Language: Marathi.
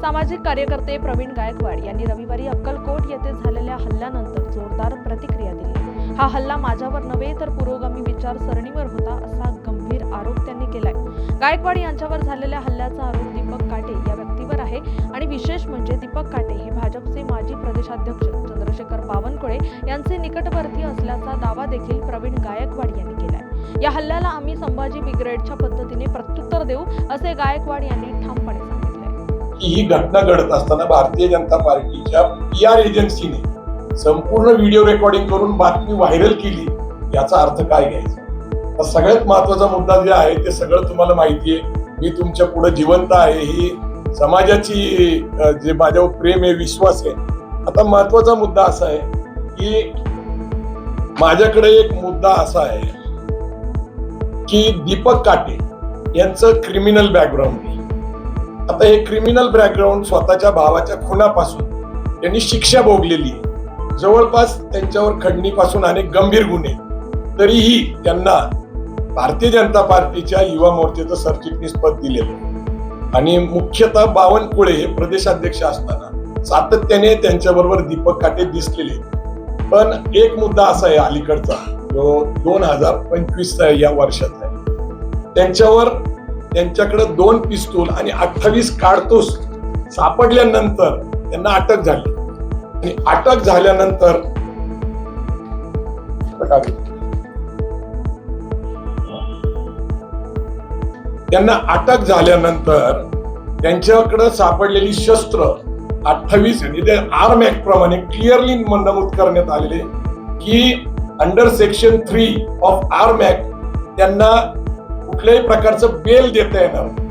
सामाजिक कार्यकर्ते प्रवीण गायकवाड यांनी रविवारी अक्कलकोट येथे झालेल्या हल्ल्यानंतर जोरदार प्रतिक्रिया दिली. हा हल्ला माझ्यावर नव्हे तर पुरोगामी विचारसरणीवर होता असा गंभीर आरोप त्यांनी केलाय. गायकवाड यांच्यावर झालेल्या हल्ल्याचा आरोप दीपक काटे या व्यक्तीवर आहे आणि विशेष म्हणजे दीपक काटे हे भाजपचे माजी प्रदेशाध्यक्ष चंद्रशेखर बावनकुळे यांचे निकटवर्ती असल्याचा दावा देखील प्रवीण गायकवाड यांनी केलाय. या हल्ल्याला आम्ही संभाजी ब्रिगेडच्या पद्धतीने प्रत्युत्तर देऊ असे गायकवाड यांनी ठामपणे ही घटना घडत असताना भारतीय जनता पार्टीच्या पी आर एजन्सीने संपूर्ण व्हिडिओ रेकॉर्डिंग करून बातमी व्हायरल केली याचा अर्थ काय घ्यायचा? तर सगळ्यात महत्त्वाचा मुद्दा जे आहे ते सगळं तुम्हाला माहिती आहे मी तुमच्यापुढे जिवंत आहे ही समाजाची जे माझ्यावर प्रेम आहे विश्वास आहे. आता महत्त्वाचा मुद्दा असा आहे की माझ्याकडे एक मुद्दा असा आहे की दीपक काटे यांचं क्रिमिनल बॅकग्राऊंड आहे. आता हे क्रिमिनल बॅकग्राऊंड स्वतःच्या भावाच्या खुनापासून त्यांनी शिक्षा भोगलेली आहे. जवळपास त्यांच्यावर खंडणीपासून अनेक गंभीर गुन्हे. तरीही त्यांना भारतीय जनता पार्टीच्या युवा मोर्चेचं सरचिटणीस पद दिलेलं आणि मुख्यतः बावनकुळे हे प्रदेशाध्यक्ष असताना सातत्याने त्यांच्याबरोबर दीपक काटे दिसलेले पण एक मुद्दा असा आहे अलीकडचा जो दोन हजार पंचवीसचा या वर्षाचा आहे. त्यांच्यावर त्यांच्याकडे दोन पिस्तूल आणि अठ्ठावीस काडतूस सापडल्यानंतर त्यांना अटक झाली. आणि अटक झाल्यानंतर त्यांना अटक झाल्यानंतर त्यांच्याकडे सापडलेली शस्त्र अठ्ठावीस आणि ते आर्म ऍक्ट प्रमाणे क्लिअरली नमूद करण्यात आलेले की under section three of arm act त्यांना कुठल्याही प्रकारचं बेल देता येणार नाही.